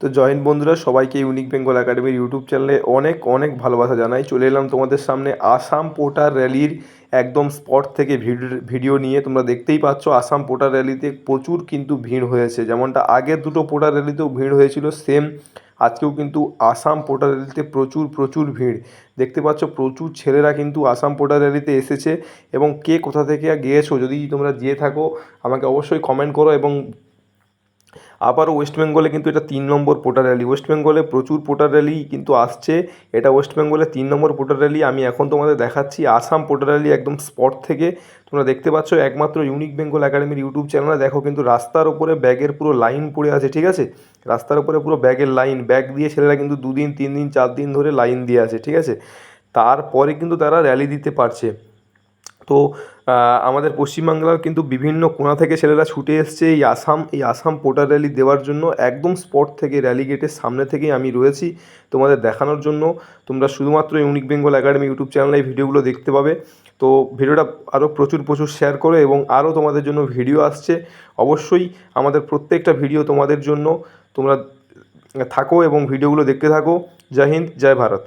তো জয়েন্ট বন্ধুরা, সবাইকে ইউনিক বেঙ্গল একাডেমির ইউটিউব চ্যানেলে অনেক অনেক ভালোবাসা জানাই। চলে এলাম তোমাদের সামনে আসাম পোটার র্যালির একদম স্পট থেকে ভিডিও নিয়ে। তোমরা দেখতেই পাচ্ছ আসাম পোটার র্যালিতে প্রচুর কিন্তু ভিড় হয়েছে। যেমনটা আগের দুটো পোটার র্যালিতেও ভিড় হয়েছিল সেম আজকেও কিন্তু আসাম পোটার র্যালিতে প্রচুর প্রচুর ভিড়। দেখতে পাচ্ছ প্রচুর ছেলেরা কিন্তু আসাম পোটার র্যালিতে এসেছে। এবং কে কোথা থেকে গিয়েছো, যদি তোমরা যেয়ে থাকো, আমাকে অবশ্যই কমেন্ট করো এবং আবারও ওয়েস্ট বেঙ্গলে কিন্তু এটা তিন নম্বর পোটার র্যালি ওয়েস্ট বেঙ্গলে প্রচুর পোটার র্যালি কিন্তু আসছে। এটা ওয়েস্ট বেঙ্গলে তিন নম্বর পোটার র্যালি আমি এখন তোমাদের দেখাচ্ছি আসাম পোটার র্যালি একদম স্পট থেকে। তোমরা দেখতে পাচ্ছ একমাত্র ইউনিক বেঙ্গল একাডেমির ইউটিউব চ্যানেলে দেখো কিন্তু রাস্তার ওপরে ব্যাগের পুরো লাইন পড়ে আছে, ঠিক আছে? রাস্তার উপরে পুরো ব্যাগের লাইন ব্যাগ দিয়ে ছেলেরা কিন্তু দুদিন, তিন দিন, চার দিন ধরে লাইন দিয়ে আছে, ঠিক আছে? তারপরে কিন্তু তারা র্যালি দিতে পারছে। তো আমাদের পশ্চিমবাংলার কিন্তু বিভিন্ন কোণা থেকে ছেলেরা ছুটে এসছে এই আসাম এই আসাম পোটার র্যালি দেওয়ার জন্য। একদম স্পট থেকে র্যালি গেটের সামনে থেকেই আমি রয়েছি তোমাদের দেখানোর জন্য। তোমরা শুধুমাত্র ইউনিক বেঙ্গল একাডেমি ইউটিউব চ্যানেলে এই ভিডিওগুলো দেখতে পাবে। তো, ভিডিওটা আরও প্রচুর প্রচুর শেয়ার করো এবং আরও তোমাদের জন্য ভিডিও আসছে। অবশ্যই আমাদের প্রত্যেকটা ভিডিও তোমাদের জন্য। তোমরা থাকো এবং ভিডিওগুলো দেখতে থাকো। জয় হিন্দ, জয় ভারত।